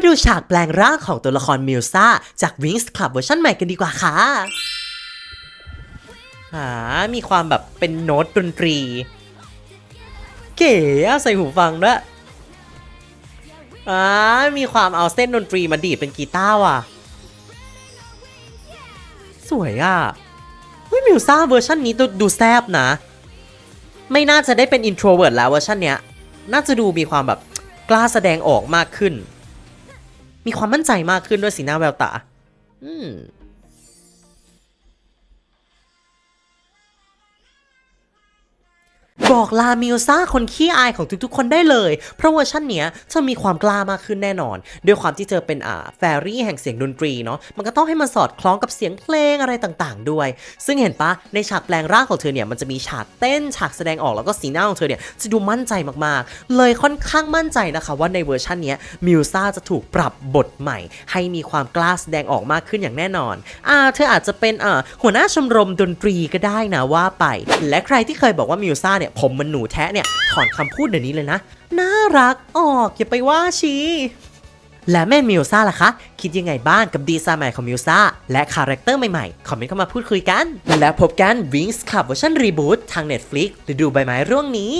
มาดูฉากแปลงร่างของตัวละครมิลซ่าจาก Wings Club เวอร์ชันใหม่กันดีกว่าค่ะหามีความแบบเป็นโน้ตดนตรี เก๋ใส่หูฟังด้วยอ่ามีความเอาเส้นดนตรีมาดีดเป็นกีตาร์ว่ะ สวยอะเฮ้ยมิวซ่าเวอร์ชันนี้ดูดูแซบนะ ไม่น่าจะได้เป็นอินโทรเวิร์ดแล้วเวอร์ชันเนี้ย น่าจะดูมีความแบบกล้าแสดงออกมากขึ้น มีความมั่นใจมากขึ้นด้วยสีหน้าแววตา อืม บอกลามิวซ่าคนขี้อายของทุกๆ คนได้เลย เพราะเวอร์ชันเนี้ยเธอมีความกล้ามากขึ้นแน่นอน ด้วยความที่เธอเป็นอ่าแฟรี่แห่งเสียงดนตรีเนาะมันก็ต้องให้มันสอดคล้องกับเสียงเพลงอะไรต่างๆ ด้วย ซึ่งเห็นปะในฉากแปลงร่างของเธอเนี่ยมันจะมีฉากเต้นฉากแสดงออกแล้วก็สีหน้าของเธอเนี่ยจะดูมั่นใจมากๆ เลยค่อนข้างมั่นใจนะคะว่าในเวอร์ชันเนี้ยมิวซ่าจะถูกปรับบทใหม่ ให้มีความกล้าแสดงออกมากขึ้นอย่างแน่นอนอ่าเธออาจจะเป็นอ่าหัวหน้าชมรมดนตรีก็ได้นะว่าไป และใครที่เคยบอกว่ามิวซ่าเนี่ยผมมันหนูแท้เนี่ยถอนคำพูดเดี๋ยวนี้เลยนะ น่ารักออกอย่าไปว่าชีและแม่มิวซ่าล่ะคะ คิดยังไงบ้างกับดีไซน์ใหม่ของมิวซ่าและคาแรคเตอร์ใหม่ๆ คอมเมนต์เข้ามาพูดคุยกัน และพบกัน Wings Club เวอร์ชันรีบูททาง Netflix ฤดูใบไม้ร่วงนี้